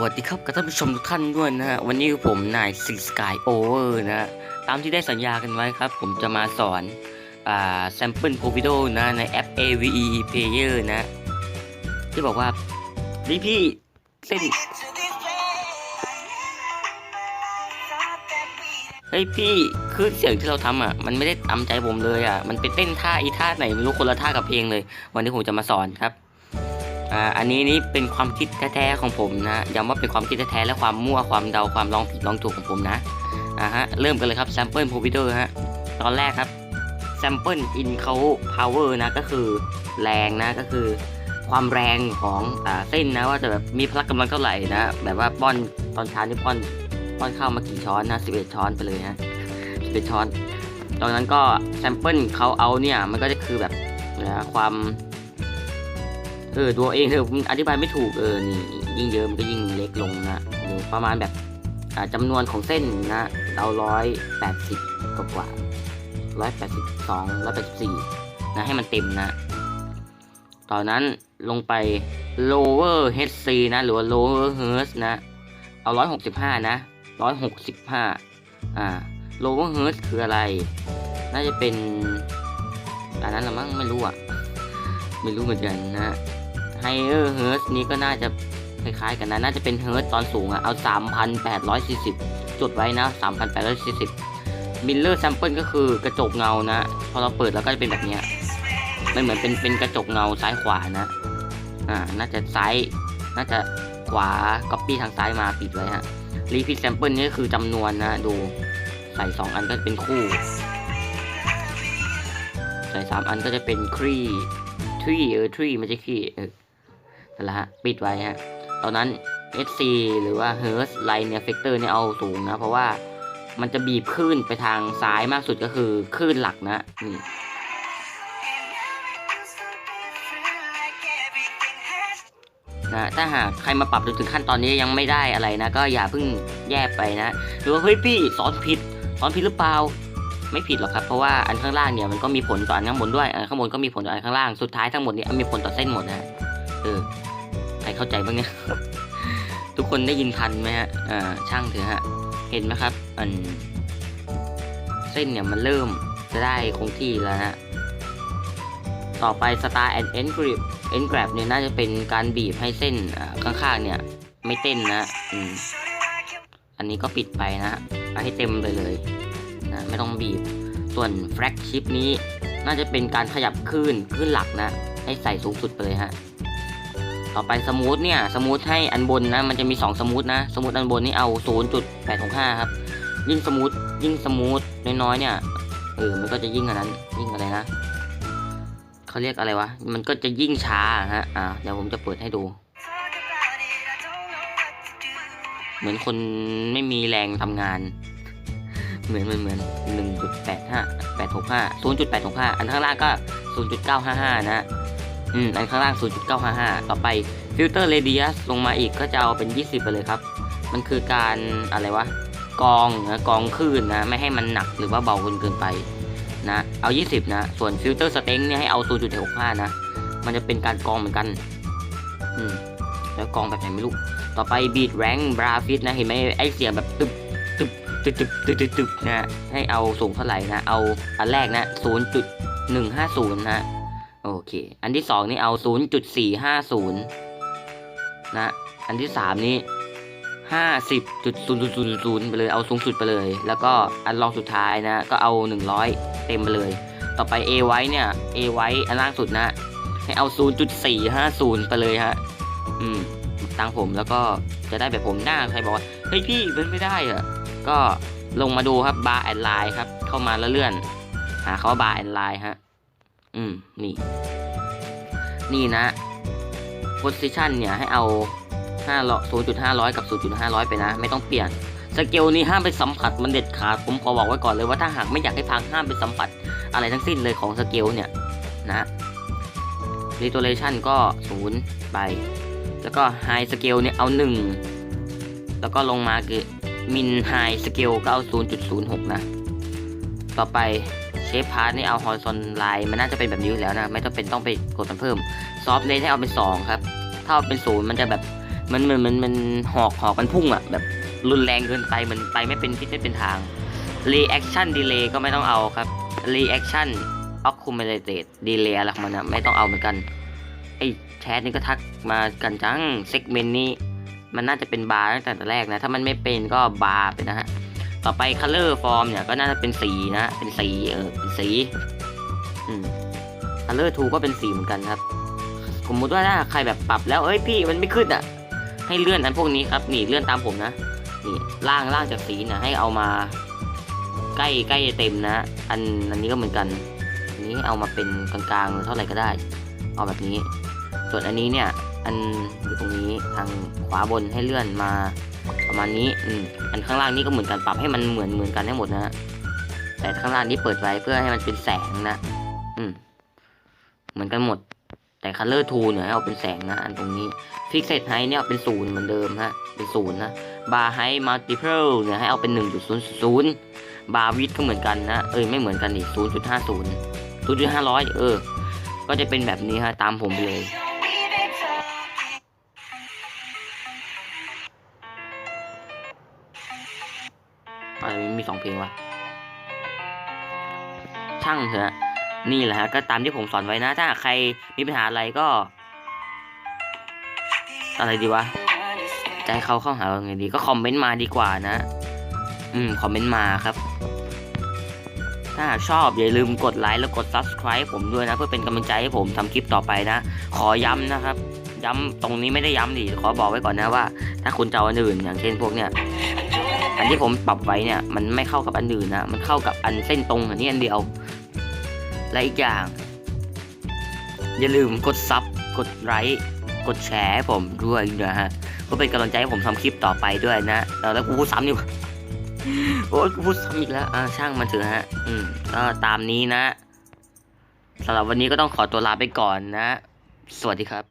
วัสดีครับกับท่านผู้ชมทุกท่านด้วยนะฮะวันนี้ผมนายซิสกายโอเวอร์นะ ตามที่ได้สัญญากันไว้ครับ ผมจะมาสอนอ่า sample p o v i d o นะในแอป AVE Player นะ ที่บอกว่านี่พี่เส้นเฮ้ยพี่คือเสียงที่เราทำอะ มันไม่ได้ตามใจผมเลยอะ มันไปเต้นท่าอีท่าไหนไม่รู้คนละท่ากับเพลงเลย วันนี้ผมจะมาสอนครับ อันนี้นี่เป็นความคิดแท้ๆของผมนะย้ำว่าเป็นความคิดแท้ๆและความมั่วความเดาความลองผิดลองถูกของผมนะอ่าฮะเริ่มกันเลยครับ sample p o v i d o ฮะตอนแรกครับ sample in เขา power นะก็คือแรงนะก็คือ ความแรงของอ่าเส้นนะว่าจะแบบมีพละกำลังเท่าไหร่นะแบบว่าป้อนตอนเช้านี่ป้อนป้อนข้าวมากี่ช้อนนะ11 ช้อนไปเลยฮะ11ช้อนตอนนั้นก็ sample เขาเอาเนี่ยมันก็จะคือแบบนะความ เออตัวเองเอออธิบายไม่ถูกเออนี่ยิ่งเยอะมันก็ยิ่งเล็กลงนะหรือประมาณแบบอ่าจำนวนของเส้นนะเราร้อยแปดสิบกว่าร้อยแปดสิบสองร้อยแปดสิบสี่นะให้มันเต็มนะตอนนั้นลงไป lower HC นะ หรือว่า lower hertz นะ เอาร้อยหกสิบห้านะร้อยหกสิบห้าอ่า lower hertz คืออะไร น่าจะเป็นอันนั้นละมั้งไม่รู้อะ ไม่รู้เหมือนกันนะ Higher Hertz นี้ก็น่าจะคล้ายๆกันนะ น่าจะเป็น Hertz ตอนสูงอะเอา 3,840 จดไว้นะ 3,840 Miller Sample ก็คือกระจกเงานะ พอเราเปิดแล้วก็จะเป็นแบบนี้มันเหมือนเป็นเป็นกระจกเงาซ้ายขวานะ อ่า น่าจะซ้าย น่าจะขวา copy ทางซ้ายมาปิดไว้ฮะ Repeat Sample นี่คือจำนวนนะ ดู ใส่ 2 อันก็จะเป็นคู่ ใส่ 3 อันก็จะเป็นครีทรีเออทรีไม่ใช่ขี้เออ นั่นแหละฮะปิดไว้ฮะตอนนั้น SC หรือว่า Hertz Line Effector เนี่ยเอาสูงนะ เพราะว่ามันจะบีบคลื่นไปทางซ้ายมากสุดก็คือคลื่นหลักนะนี่นะถ้าหากใครมาปรับจนถึงขั้นตอนนี้ยังไม่ได้อะไรนะ ก็อย่าเพิ่งแยกไปนะ หรือว่าเฮ้ยพี่สอนผิดสอนผิดหรือเปล่า ไม่ผิดหรอกครับเพราะว่าอันข้างล่างเนี่ยมันก็มีผลต่ออันข้างบนด้วยอันข้างบนก็มีผลต่ออันข้างล่างสุดท้ายทั้งหมดเนี่ยมีผลต่อเส้นหมดนะ เออใครเข้าใจบ้างเนี่ย ทุกคนได้ยินทันไหมฮะอ่าช่างเถอะฮะ เห็นไหมครับ อัน เส้นเนี่ยมันเริ่มจะได้คงที่แล้วนะต่อไป Star and End Grip End Grab เนี่ยน่าจะเป็นการบีบให้เส้นข้างๆเนี่ย ไม่เต้นนะอืมอันนี้ก็ปิดไปนะเอาให้เต็มไปเลยนะไม่ต้องบีบ ส่วนแฟลกชิปนี้น่าจะเป็นการขยับคลื่นคลื่นหลักนะ ให้ใส่สูงสุดไปเลยฮะ ต่อไปสมูทเนี่ยสมูทให้อันบนนะ มันจะมี 2 สมูทนะ สมูทอันบนนี่เอา 0.865 ครับ ยิ่งสมูทยิ่งสมูทน้อยๆเนี่ยเออมันก็จะยิ่งอันนั้น ยิ่งอะไรนะเขาเรียกอะไรวะมันก็จะยิ่งช้าฮะอ่าเดี๋ยวผมจะเปิดให้ดู เหมือนคนไม่มีแรงทำงาน เหมือนเหมือนเหมือนหนึ่งจุดแปดห้าแปดหกห้าศูนย์จุดแปดหกห้าอันข้างล่างก็ศูนย์จุดเก้าห้าห้านะ อืมอันข้างล่างศูนย์จุดเก้าห้าห้าต่อไปฟิลเตอร์เรเดียสลงมาอีกก็จะเอาเป็นยี่สิบไปเลยครับ มันคือการอะไรวะกองนะกองคลื่นนะไม่ให้มันหนักหรือว่าเบาเกินเกินไปนะเอา 20 นะ ส่วนฟิลเตอร์สเต็งเนี่ยให้เอา 0.65 นะ มันจะเป็นการกองเหมือนกัน อืมแล้วกองแบบไหนไม่รู้ ต่อไปบีดแรงบราฟิตนะเห็นไหมไอเสียงแบบตึบตึบตึบตึบตึบตึบตึบนะให้เอาสูงเท่าไหร่นะ เอาอันแรกนะ 0.150 นะ โอเค อันที่สองนี่เอา 0.450 นะ อันที่สามนี่50.0000ไปเลย เอาสูงสุดไปเลย แล้วก็อันรองสุดท้ายนะ ก็เอา100เต็มไปเลย ต่อไป A ไว้เนี่ย A ไว้อันล่างสุดนะ ให้เอา0.450ไปเลยฮะ อืมตังผมแล้วก็จะได้แบบผมหน้าใครบอกว่าเฮ้ยพี่เป็นไม่ได้อะก็ลงมาดูครับบาร์แอนไลน์ครับ เข้ามาแล้วเลื่อน หาเขาว่าบาร์แอนไลน์ฮะ อืม นี่ นี่นะ position เนี่ยให้เอา5 0.500 กับ 0.500 ไปนะ ไม่ต้องเปลี่ยน สเกลนี้ห้ามไปสัมผัสมันเด็ดขาด ผมขอบอกไว้ก่อนเลยว่าถ้าหากไม่อยากให้พังห้ามไปสัมผัสอะไรทั้งสิ้นเลยของสเกลเนี่ยนะ restoration ก็ 0 ไป แล้วก็ high scale เนี่ยเอา 1 แล้วก็ลงมาคือ min high scale ก็เอา 0.06 นะ ต่อไป shape part นี่เอา horizon line มันน่าจะเป็นแบบนี้อยู่แล้วนะ ไม่ต้องเป็นต้องไปกดมันเพิ่ม soft rate ให้เอาเป็น2ครับ ถ้าเอาเป็น0มันจะแบบมันเหมือนมันมันหอกหอกมันพุ่งอะแบบรุนแรงเกินไปมันไปไม่เป็นทิศไม่เป็นทาง reaction delay ก็ไม่ต้องเอาครับ reaction accumulated delay อะไรของมันนะไม่ต้องเอาเหมือนกันไอ้แชทนี่ก็ทักมากันจัง segment นี้มันน่าจะเป็นบาร์ตั้งแต่แรกนะ ถ้ามันไม่เป็นก็บาร์ไปนะฮะ ต่อไป color form เนี่ยก็น่าจะเป็นสีนะ เป็นสีเออเป็นสีอืม color 2ก็เป็นสีเหมือนกันครับ สมมติว่าถ้าใครแบบปรับแล้วเอ้ยพี่มันไม่ขึ้นอะ ให้เลื่อนอันพวกนี้ครับนี่เลื่อนตามผมนะนี่ล่างล่างจากสีนะให้เอามาใกล้ใกล้เต็มนะ อันอันนี้ก็เหมือนกัน อันนี้เอามาเป็นกลางๆเท่าไหร่ก็ได้ เอาแบบนี้ ส่วนอันนี้เนี่ย อันอยู่ตรงนี้ทางขวาบนให้เลื่อนมา ประมาณนี้อืมอันข้างล่างนี่ก็เหมือนกันปรับให้มันเหมือนเหมือนกันให้หมดนะฮะแต่ข้างล่างนี้เปิดไว้เพื่อให้มันเป็นแสงนะอืมเหมือนกันหมด แต่ color tool เนี่ยให้เอาเป็นแสงนะ อันตรงนี้ fixed height เนี่ยเอาเป็นศูนย์เหมือนเดิมฮะเป็นศูนย์นะ bar height multiple เนี่ยให้เอาเป็นหนึ่งจุดศูนย์ศูนย์ bar width ก็เหมือนกันนะเอ้ยไม่เหมือนกันดิศูนย์จุดห้าศูนย์ศูนย์จุดห้าร้อยเออ ก็จะเป็นแบบนี้ฮะตามผมไปเลย อะไรมีสองเพลงวะช่างเถอะนี่แหละฮะก็ตามที่ผมสอนไว้นะ ถ้าใครมีปัญหาอะไรก็ อะไรดีวะใจะให้เขาเข้าหาเราไงดี ก็คอมเมนต์มาดีกว่านะ อืมคอมเมนต์มาครับ ถ้าชอบอย่าลืมกดไลค์แล้วกด subscribe ผมด้วยนะ เพื่อเป็นกำลังใจให้ผมทำคลิปต่อไปนะ ขอย้ำนะครับ ย้ำตรงนี้ไม่ได้ย้ำดิขอบอกไว้ก่อนนะว่า ถ้าคุณจะเอาอันอื่น อย่างเช่นพวกเนี้ย อันที่ผมปรับไว้เนี่ย มันไม่เข้ากับอันอื่นนะ มันเข้ากับอันเส้นตรงอันนี้อันเดียว และอีกอย่าง อย่าลืมกดซับกดไลค์กดแชร์ให้ผมด้วยนะฮะเพื่อเป็นกำลังใจให้ผมทำคลิปต่อไปด้วยนะแล้วกูพูดซ้ำอยู่โอ้ยกูพูดซ้ำอีกแล้วอ่าช่างมันเถอะฮะ อืมก็ตามนี้นะสำหรับวันนี้ก็ต้องขอตัวลาไปก่อนนะ สวัสดีครับ